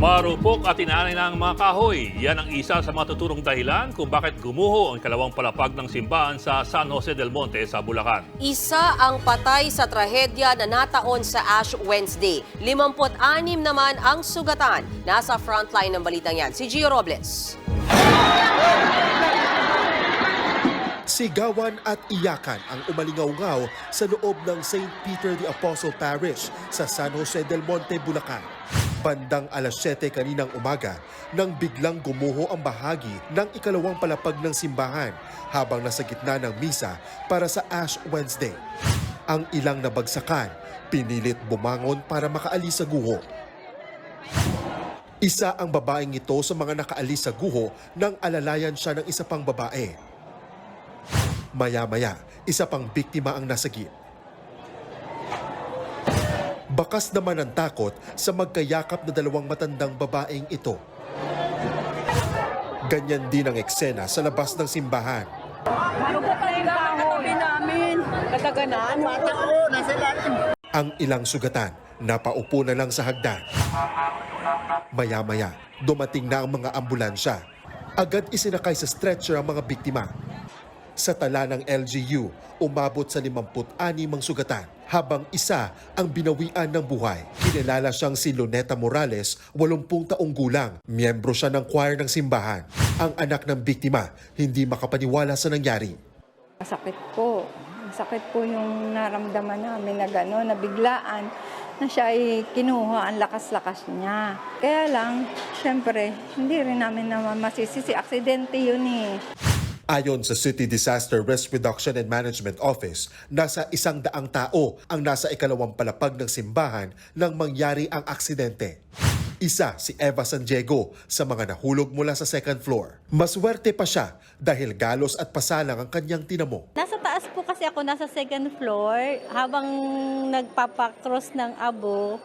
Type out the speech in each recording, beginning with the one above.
Marupok at inaanay ng mga kahoy. Yan ang isa sa matuturong dahilan kung bakit gumuho ang kalawang palapag ng simbahan sa San Jose del Monte sa Bulacan. Isa ang patay sa trahedya na nataon sa Ash Wednesday. 56 naman ang sugatan. Nasa frontline ng balitang yan, si Gio Robles. Sigawan at iyakan ang umalingaw sa loob ng St. Peter the Apostle Parish sa San Jose del Monte, Bulacan. Bandang alas 7 kaninang umaga nang biglang gumuho ang bahagi ng ikalawang palapag ng simbahan habang nasa gitna ng misa para sa Ash Wednesday. Ang ilang nabagsakan, pinilit bumangon para makaalis sa guho. Isa ang babaeng ito sa mga nakaalis sa guho nang alalayan siya ng isa pang babae. Maya-maya, isa pang biktima ang nasagip. Bakas naman ang takot sa magkayakap na dalawang matandang babaeng ito. Ganyan din ang eksena sa labas ng simbahan. Ano po kayo katabi namin? Kataganan, bata nasa lalim. Ang ilang sugatan, napaupo na lang sa hagdan. Maya-maya, dumating na ang mga ambulansya. Agad isinakay sa stretcher ang mga biktima. Sa tala ng LGU, umabot sa 56 ang sugatan, habang isa ang binawian ng buhay. Kinilala siyang si Luneta Morales, 80 taong gulang. Miyembro siya ng choir ng simbahan. Ang anak ng biktima, hindi makapaniwala sa nangyari. Masakit po. Masakit po yung naramdaman namin na gano'n, na biglaan na siya ay kinuha ang lakas-lakas niya. Kaya lang, syempre, hindi rin namin naman masisisi. Aksidente yun eh. Ayon sa City Disaster Risk Reduction and Management Office, nasa isang daang tao ang nasa ikalawang palapag ng simbahan nang mangyari ang aksidente. Isa si Eva San Diego sa mga nahulog mula sa second floor. Maswerte pa siya dahil galos at pasalang ang kanyang tinamo. Nasa taas po kasi ako, nasa second floor, habang nagpapakross ng abo,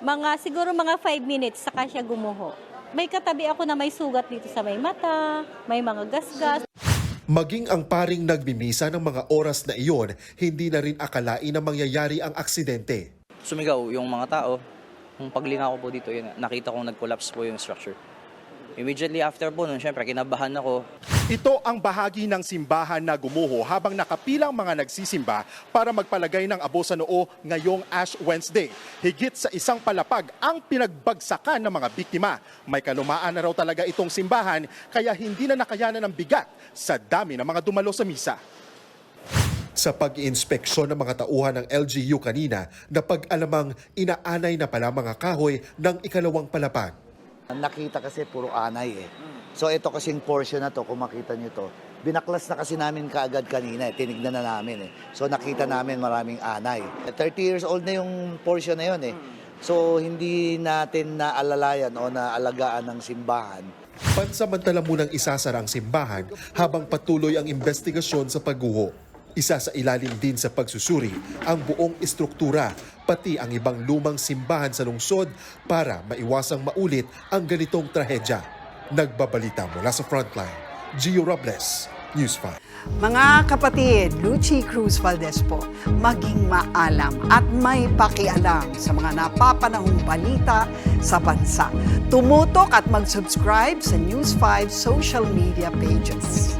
mga siguro mga 5 minutes saka siya gumuho. May katabi ako na may sugat dito sa may mata, may mga gasgas. Maging ang paring nagmimisa ng mga oras na iyon, hindi na rin akalain na mangyayari ang aksidente. sumigaw yung mga tao. Kung paglingaw ko po dito, yun, nakita kong nag-collapse po yung structure. Immediately after po nun, syempre, kinabahan ako. Ito ang bahagi ng simbahan na gumuho habang nakapilang mga nagsisimba para magpalagay ng abo sa noo ngayong Ash Wednesday. Higit sa isang palapag ang pinagbagsakan ng mga biktima. May kalumaan na raw talaga itong simbahan kaya hindi na nakayanan ng bigat sa dami ng mga dumalo sa misa. Sa pag-iinspeksyon ng mga tauhan ng LGU kanina, napag-alamang inaanay na pala mga kahoy ng ikalawang palapag. Nakita kasi puro anay eh. So ito kasing portion na to, kung makita nyo to, binaklas na kasi namin kaagad kanina eh, tinignan na namin eh. So nakita namin maraming anay. 30 years old na yung portion na yun eh. So hindi natin naalalayan o naalagaan ng simbahan. Pansamantala munang isasara ang simbahan habang patuloy ang investigasyon sa pagguho. Isa sa ilalim din sa pagsusuri ang buong istruktura, pati ang ibang lumang simbahan sa lungsod para maiwasang maulit ang ganitong trahedya. Nagbabalita mula sa Frontline, Gio Robles, News 5. Mga kapatid, Lucy Cruz Valdez po, maging maalam at may pakialam sa mga napapanahong balita sa bansa. Tumutok at mag-subscribe sa News 5 social media pages.